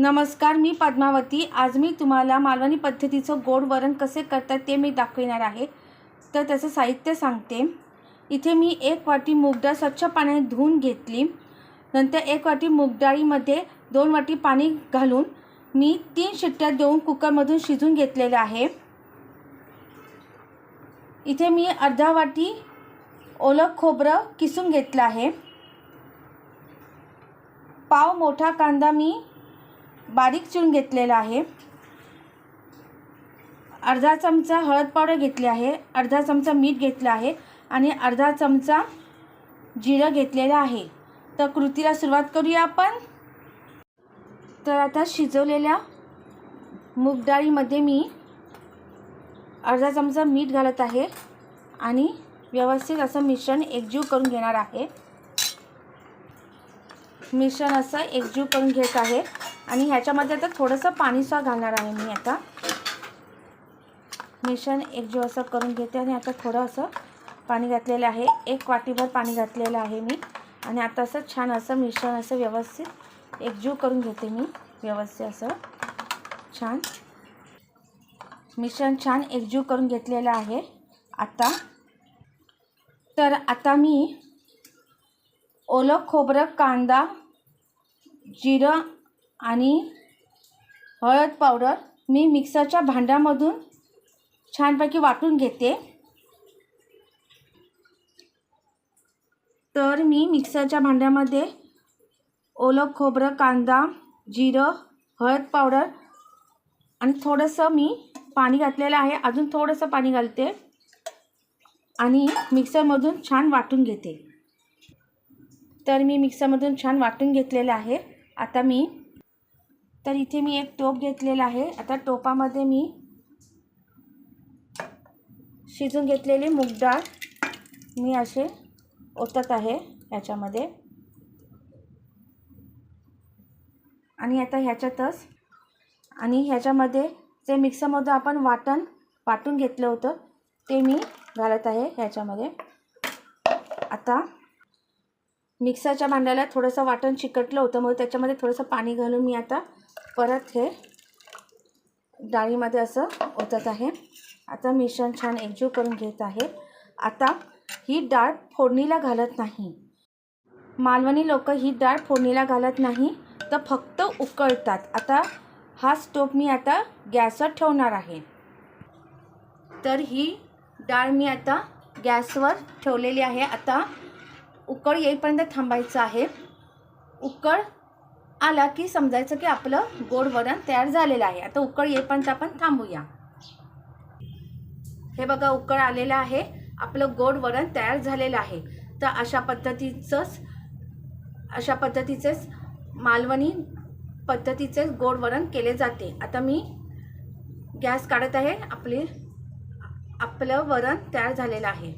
नमस्कार मी पद्मावती. आज मी तुम्हाला मालवणी पद्धतीचं गोड वरण कसे करतात ते मी दाखविणार आहे. तर त्याचं साहित्य सांगते. इथे मी एक वाटी मूगडाळ स्वच्छ पाण्याने धुवून घेतली. नंतर एक वाटी मूगडाळीमध्ये दोन वाटी पाणी घालून मी तीन शिट्ट्या देऊन कुकरमधून शिजून घेतलेलं आहे. इथे मी अर्धा वाटी ओलं खोबरं किसून घेतलं आहे. पाव मोठा कांदा मी बारीक चिरून घेतलेला आहे. अर्धा चमचा हळद पावडर घेतली आहे. अर्धा चमचा मीठ घेतलं आहे आणि अर्धा चमचा जिरं घेतलेलं आहे. तर कृतीला सुरुवात करूया आपण. तर आता शिजवलेल्या मूगडाळीमध्ये मी अर्धा चमचा मीठ घालत आहे आणि व्यवस्थित असं मिश्रण एकजीव करून घेणार आहे. मिश्रण असं एकजीव करून घेत आहे. आणि ह्याच्यामध्ये आता थोडंसं पाणीसुद्धा घालणार आहे मी आता. मिश्रण एकजीव असं करून घेते आणि आता थोडं असं पाणी घातलेलं आहे. एक वाटीभर पाणी घातलेलं आहे मी. आणि आता असं छान असं मिश्रण असं व्यवस्थित एकजीव करून घेते मी. व्यवस्थित असं छान. मिश्रण छान एकजीव करून घेतलेलं आहे आता. तर आता मी ओलं खोबरं कांदा जिरं आणि हळद पावडर मी मिक्सरच्या भांड्यामधून छानपैकी वाटून घेते. तर मी मिक्सरच्या भांड्यामध्ये ओलं खोबरं कांदा जिरं हळद पावडर आणि थोडंसं मी पाणी घातलेलं आहे. अजून थोडंसं पाणी घालते आणि मिक्सरमधून छान वाटून घेते. तर मी मिक्सरमधून छान वाटून घेतलेलं आहे. आता मी तर इथे मी एक टोप घेतलेला आहे. आता टोपामध्ये मी शिजून घेतलेली मूग डाळ मी असे ओतत आहे ह्याच्यामध्ये आणि आता ह्याच्यातच आणि ह्याच्यामध्ये जे मिक्सरमध्ये आपण वाटण वाटून घेतलं होतं ते मी घालत आहे ह्याच्यामध्ये. आता मिक्सरच्या भांड्याला थोडंसं वाटण चिकटलं होतं मग त्याच्यामध्ये थोडंसं पाणी घालून मी आता परत हे डाळीमध्ये असं ओतत आहे. आता मिश्रण छान एकजीव करून घेत आहे. आता ही डाळ फोडणीला घालत नाही. मालवणी लोक ही डाळ फोडणीला घालत नाही तर फक्त उकळतात. आता हा स्टोव मी आता गॅसवर ठेवणार आहे. तर ही डाळ मी आता गॅसवर ठेवलेली आहे. आता उकळ येईपर्यंत थांबायचं आहे. उकळ आला की समजायचं की आपलं गोड वरण तयार झालेलं आहे. आता उकळ येईपर्यंत आपण थांबूया. हे बघा उकळ आलेलं आहे. आपलं गोड वरण तयार झालेलं आहे. तर अशा पद्धतीचंच अशा पद्धतीचेच मालवणी पद्धतीचेच गोड वरण केले जाते. आता मी गॅस काढत आहे. आपली आपलं वरण तयार झालेलं आहे.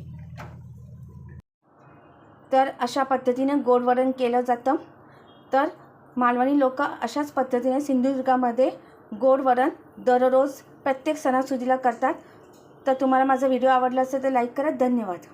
तर अशा पद्धतीने गोड वरण केलं जातं. तर मालवणी लोक अशाच पद्धतीने सिंधुदुर्गामध्ये गोड वरण दररोज प्रत्येक सणासुदीला करतात. तर तुम्हाला माझा व्हिडिओ आवडला असेल तर लाईक करा. धन्यवाद.